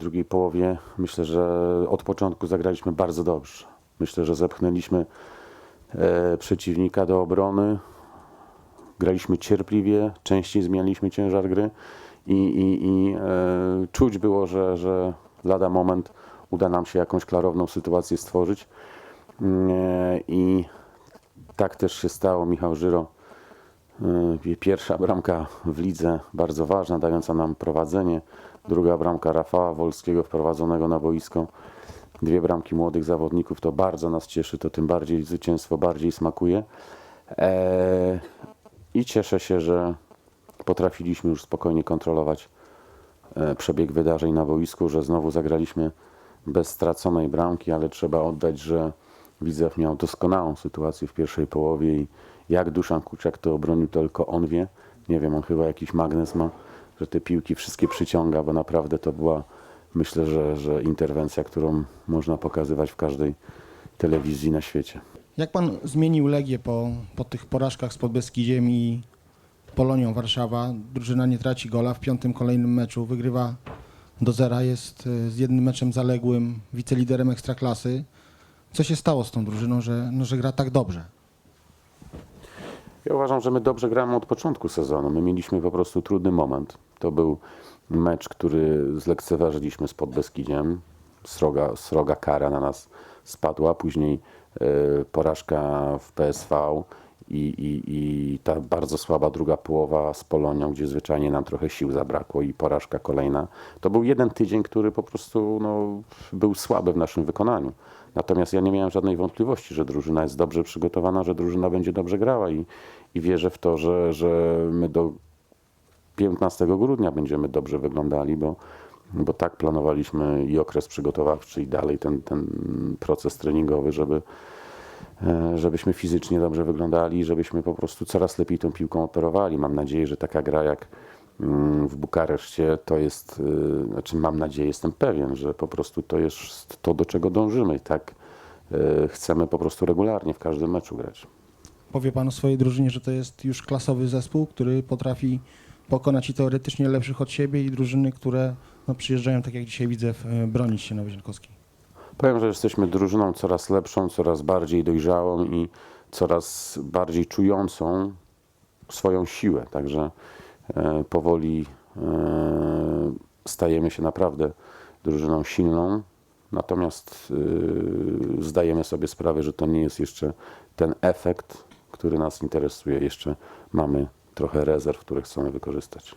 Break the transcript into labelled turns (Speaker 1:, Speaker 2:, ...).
Speaker 1: Drugiej połowie myślę, że od początku zagraliśmy bardzo dobrze. Myślę, że zepchnęliśmy e, przeciwnika do obrony. Graliśmy cierpliwie, częściej zmienialiśmy ciężar gry i, i, i e, czuć było, że, że lada moment uda nam się jakąś klarowną sytuację stworzyć. Mm, e, I tak też się stało. Michał Żyro, e, pierwsza bramka w lidze, bardzo ważna, dająca nam prowadzenie. Druga bramka Rafała Wolskiego wprowadzonego na boisko. Dwie bramki młodych zawodników, to bardzo nas cieszy, to tym bardziej zwycięstwo bardziej smakuje. E, I cieszę się, że potrafiliśmy już spokojnie kontrolować e, przebieg wydarzeń na boisku, że znowu zagraliśmy bez straconej bramki, ale trzeba oddać, że Widzew miał doskonałą sytuację w pierwszej połowie i jak Duszan Kuciak to obronił, to tylko on wie. Nie wiem, on chyba jakiś magnes ma, że te piłki wszystkie przyciąga, bo naprawdę to była, myślę, że, że interwencja, którą można pokazywać w każdej telewizji na świecie.
Speaker 2: Jak pan zmienił Legię po, po tych porażkach z Podbeskidziem i Polonią Warszawa? Drużyna nie traci gola w piątym kolejnym meczu, wygrywa do zera, jest y, z jednym meczem zaległym wiceliderem Ekstraklasy. Co się stało z tą drużyną, że, no, że gra tak dobrze?
Speaker 1: Ja uważam, że my dobrze gramy od początku sezonu. My mieliśmy po prostu trudny moment. To był mecz, który zlekceważyliśmy z Podbeskidziem. Sroga, sroga kara na nas spadła. Później e, porażka w PSV i, i, i ta bardzo słaba druga połowa z Polonią, gdzie zwyczajnie nam trochę sił zabrakło i porażka kolejna. To był jeden tydzień, który po prostu no, był słaby w naszym wykonaniu. Natomiast ja nie miałem żadnej wątpliwości, że drużyna jest dobrze przygotowana, że drużyna będzie dobrze grała i, i wierzę w to, że, że my do 15 grudnia będziemy dobrze wyglądali, bo, bo tak planowaliśmy i okres przygotowawczy i dalej ten, ten proces treningowy, żeby, e, żebyśmy fizycznie dobrze wyglądali, żebyśmy po prostu coraz lepiej tą piłką operowali. Mam nadzieję, że taka gra jak mm, w Bukareszcie to jest, y, znaczy mam nadzieję, jestem pewien, że po prostu to jest to, do czego dążymy tak y, chcemy po prostu regularnie w każdym meczu grać.
Speaker 2: Powie pan o swojej drużynie, że to jest już klasowy zespół, który potrafi pokonać i teoretycznie lepszych od siebie i drużyny, które no, przyjeżdżają, tak jak dzisiaj widzę, e, bronić się na Wyzinkowskiej.
Speaker 1: Powiem, że jesteśmy drużyną coraz lepszą, coraz bardziej dojrzałą i coraz bardziej czującą swoją siłę. Także e, powoli e, stajemy się naprawdę drużyną silną. Natomiast e, zdajemy sobie sprawę, że to nie jest jeszcze ten efekt, który nas interesuje. Jeszcze mamy trochę rezerw, które chcemy wykorzystać.